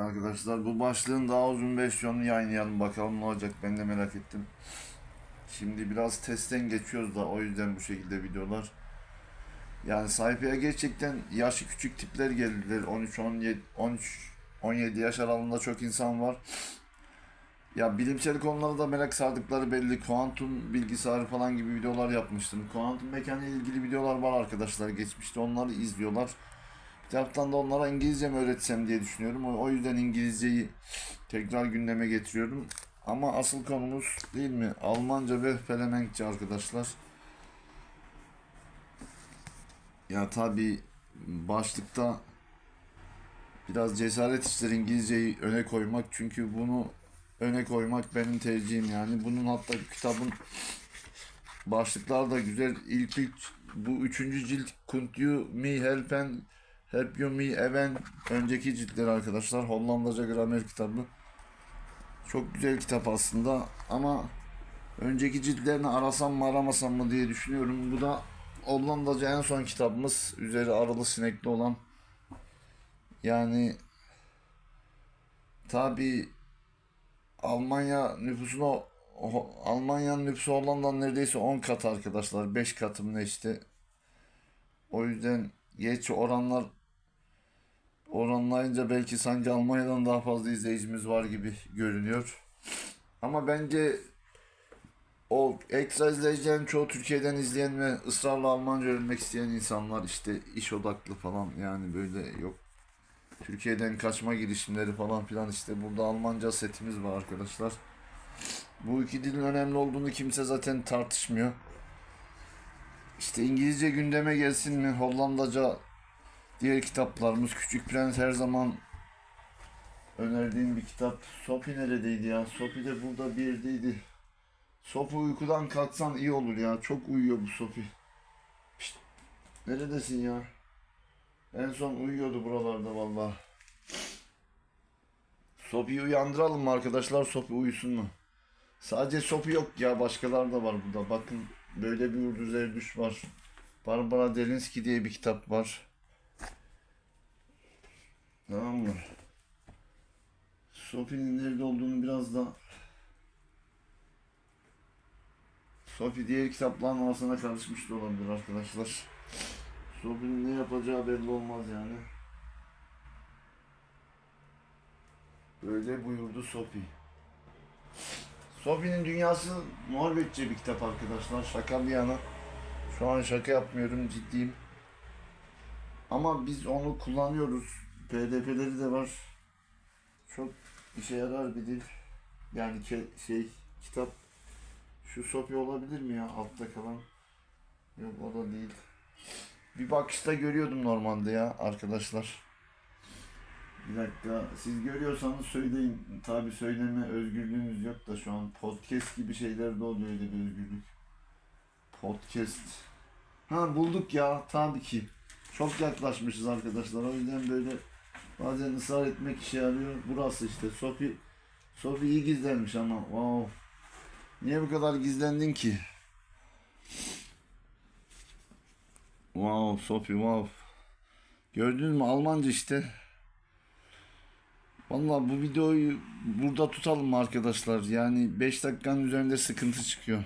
Arkadaşlar bu başlığın daha uzun versiyonunu yayınlayalım bakalım ne olacak ben de merak ettim. Şimdi biraz testten geçiyoruz da o yüzden bu şekilde videolar. Yani sayfaya gerçekten yaşı küçük tipler geldiler. 13 17 13 17 yaş aralığında çok insan var. Ya bilimsel konulara da merak sardıkları belli. Kuantum bilgisayarı falan gibi videolar yapmıştım. Kuantum mekaniği ilgili videolar var arkadaşlar. Geçmişte onları izliyorlar. Bir taraftan da onlara İngilizce mi öğretsem diye düşünüyorum. O yüzden İngilizceyi tekrar gündeme getiriyorum. Ama asıl konumuz değil mi? Almanca ve Felemenkçe arkadaşlar. Ya tabi başlıkta biraz cesaret ister İngilizceyi öne koymak. Çünkü bunu öne koymak benim tercihim yani. Bunun hatta kitabın başlıkları da güzel. İlk ilk bu üçüncü cilt Could You Me Help You Me Even önceki ciltler arkadaşlar. Hollandaca gramer kitabı. Çok güzel kitap aslında ama önceki ciltlerini arasam mı aramasam mı diye düşünüyorum. Bu da Hollandaca en son kitabımız. Üzeri arılı sinekli olan. Yani tabi Almanya nüfusuna Almanya'nın nüfusu Hollanda'nın neredeyse 10 kat arkadaşlar. 5 katım ne işte. O yüzden geç oranlar oranlayınca belki sanki Almanya'dan daha fazla izleyicimiz var gibi görünüyor. Ama bence o ekstra izleyicilerin çoğu Türkiye'den izleyen ve ısrarla Almanca öğrenmek isteyen insanlar işte iş odaklı falan yani böyle yok Türkiye'den kaçma girişimleri falan filan işte burada Almanca setimiz var arkadaşlar. Bu iki dilin önemli olduğunu kimse zaten tartışmıyor. İşte İngilizce gündeme gelsin mi? Hollandaca diğer kitaplarımız Küçük Prens her zaman önerdiğim bir kitap. Sophie neredeydi ya? Sophie de burada bir yerdeydi. Sophie uykudan kalksan iyi olur ya. Çok uyuyor bu Sophie. Pişt, neredesin ya? En son uyuyordu buralarda vallahi. Sophie'yi uyandıralım mı arkadaşlar? Sophie uyusun mu? Sadece Sophie yok ya. Başkalar da var burada. Bakın böyle bir Yurduz Erdüş var. Barbara Delinsky diye bir kitap var. Tamam mı? Sophie'nin nerede olduğunu biraz da Sophie diğer kitapların arasına karışmış da olabilir arkadaşlar. Sophie'nin ne yapacağı belli olmaz yani. Böyle buyurdu Sophie. Sophie'nin Dünyası Norveççe bir kitap arkadaşlar. Şaka bir yana. Şu an şaka yapmıyorum ciddiyim. Ama biz onu kullanıyoruz. PDF'leri de var. Çok işe yarar bir dil. Yani ke- şey kitap şu Sophie olabilir mi ya altta kalan? Yok o da değil. Bir bakışta görüyordum normalde ya arkadaşlar. Bir dakika siz görüyorsanız söyleyin. Tabi söyleme özgürlüğünüz yok da şu an podcast gibi şeyler de oluyor öyle bir özgürlük. Podcast. Ha bulduk ya tabii ki. Çok yaklaşmışız arkadaşlar. O yüzden böyle bazen ısrar etmek işe yarıyor. Burası işte Sophie. Sophie iyi gizlenmiş ama wow. Niye bu kadar gizlendin ki? Wow Sophie wow. Gördünüz mü Almanca işte. Vallahi bu videoyu burada tutalım arkadaşlar? Yani 5 dakikanın üzerinde sıkıntı çıkıyor.